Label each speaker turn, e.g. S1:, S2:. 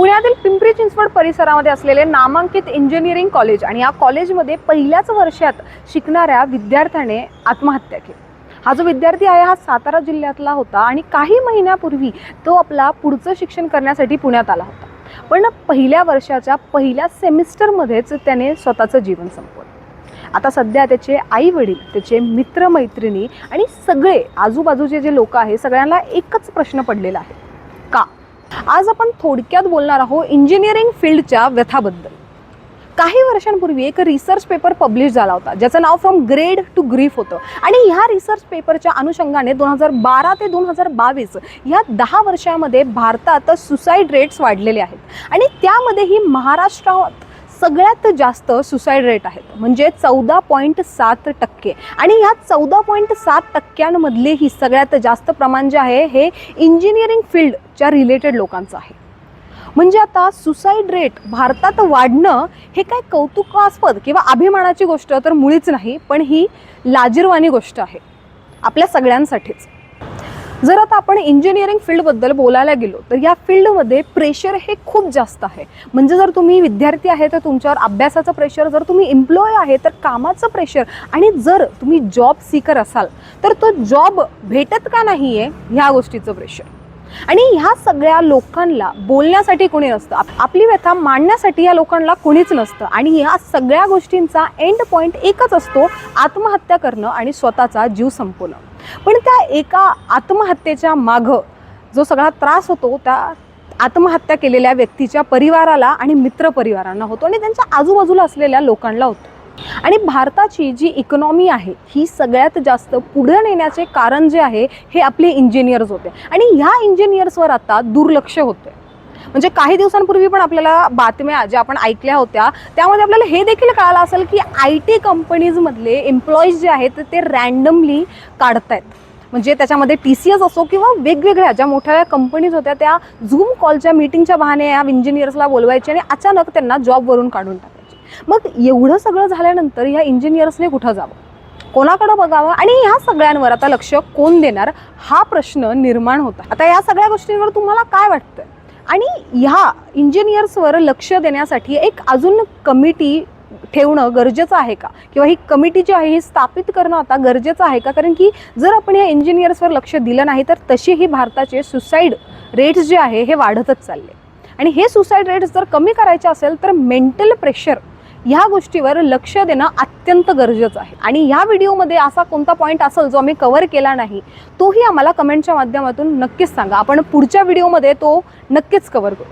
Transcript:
S1: पुण्यातील पिंपरी चिंचवड परिसरामध्ये असलेले नामांकित इंजिनिअरिंग कॉलेज आणि या कॉलेजमध्ये पहिल्याच वर्षात शिकणाऱ्या विद्यार्थ्याने आत्महत्या केली. हा जो विद्यार्थी आहे हा सातारा जिल्ह्यातला होता आणि काही महिन्यापूर्वी तो आपला पुढचं शिक्षण करण्यासाठी पुण्यात आला होता. पण पहिल्या वर्षाच्या पहिल्या सेमिस्टरमध्येच त्याने स्वतःचं जीवन संपवलं. आता सध्या त्याचे आई वडील त्याचे मित्रमैत्रिणी आणि सगळे आजूबाजूचे जे लोक आहे सगळ्यांना एकच प्रश्न पडलेला आहे. आज आपण थोडक्यात बोलणार आहोत इंजिनिअरिंग फील्डच्या व्यथाबद्दल. काही वर्षांपूर्वी एक रिसर्च पेपर पब्लिश झाला होता ज्याचं नाव फ्रॉम ग्रेड टू ग्रीफ होतं. आणि ह्या रिसर्च पेपरच्या अनुषंगाने दोन हजार बारा ते दोन हजार बावीस ह्या दहा वर्षामध्ये भारतात सुसाईड रेट्स वाढलेले आहेत. आणि त्यामध्येही महाराष्ट्रात सगळ्यात जास्त सुसाईड रेट आहेत. म्हणजे चौदा पॉईंट सात टक्के. आणि ह्या चौदा पॉईंट सात टक्क्यांमधले ही सगळ्यात जास्त प्रमाण जे आहे हे इंजिनिअरिंग फील्डच्या रिलेटेड लोकांचं आहे. म्हणजे आता सुसाईड रेट भारतात वाढणं हे काय कौतुकास्पद किंवा अभिमानाची गोष्ट तर मुळीच नाही पण ही लाजिरवाणी गोष्ट आहे. आपल्या सगळ्यांसाठीच. जर आता आपण इंजिनिअरिंग फील्डबद्दल बोलायला गेलो तर या फील्डमध्ये प्रेशर हे खूप जास्त आहे. म्हणजे जर तुम्ही विद्यार्थी आहे तर तुमच्यावर अभ्यासाचं प्रेशर जर तुम्ही एम्प्लॉय आहे तर कामाचं प्रेशर आणि जर तुम्ही जॉब सीकर असाल तर तो जॉब भेटत का नाही आहे ह्या गोष्टीचं प्रेशर आणि ह्या सगळ्या लोकांना बोलण्यासाठी कोणी नसतं. आपली व्यथा मांडण्यासाठी या लोकांना कोणीच नसतं. आणि ह्या सगळ्या गोष्टींचा एंड पॉईंट एकच असतो आत्महत्या करणं आणि स्वतःचा जीव संपवणं. पण त्या एका आत्महत्येच्या मागं जो सगळा त्रास होतो त्या आत्महत्या केलेल्या व्यक्तीच्या परिवाराला आणि मित्रपरिवारांना होतो आणि त्यांच्या आजूबाजूला असलेल्या लोकांना होतो. आणि भारताची जी इकॉनॉमी आहे ही सगळ्यात जास्त पुढे नेण्याचे कारण जे आहे हे आपले इंजिनियर्स होते. आणि ह्या इंजिनियर्सवर आता दुर्लक्ष होतं म्हणजे काही दिवसांपूर्वी पण आपल्याला बातम्या ज्या आपण ऐकल्या होत्या त्यामध्ये आपल्याला हे देखील कळालं असेल की आय टी कंपनीजमधले एम्प्लॉईज जे आहेत ते रँडमली काढतायत. म्हणजे त्याच्यामध्ये टी सी एस असो किंवा वेगवेगळ्या ज्या मोठ्या कंपनीज होत्या त्या झूम कॉलच्या मीटिंगच्या बहाने या इंजिनियर्सला बोलवायचे आणि अचानक त्यांना जॉबवरून काढून टाकायचे. मग एवढं सगळं झाल्यानंतर या इंजिनियर्सने कुठं जावं? कोणाकडं बघावं? आणि ह्या सगळ्यांवर आता लक्ष कोण देणार? हा प्रश्न निर्माण होता आता या सगळ्या गोष्टींवर तुम्हाला काय वाटतं आणि ह्या इंजिनियर्सवर लक्ष देण्यासाठी एक अजून कमिटी ठेवणं गरजेचं आहे का? किंवा ही कमिटी जी आहे ही स्थापित करणं आता गरजेचं आहे का? कारण की जर आपण या इंजिनियर्सवर लक्ष दिलं नाही तर तशीही भारताचे सुसाईड रेट्स जे आहे हे वाढतच चालले. आणि हे सुसाईड रेट्स जर कमी करायचे असेल तर मेंटल प्रेशर ह्या गोष्टीवर लक्ष देणं अत्यंत गरजेचं आहे. आणि ह्या व्हिडिओमध्ये असा कोणता पॉईंट असेल जो आम्ही कव्हर केला नाही तोही आम्हाला कमेंटच्या माध्यमातून नक्कीच सांगा. आपण पुढच्या व्हिडिओमध्ये तो नक्कीच कव्हर करू.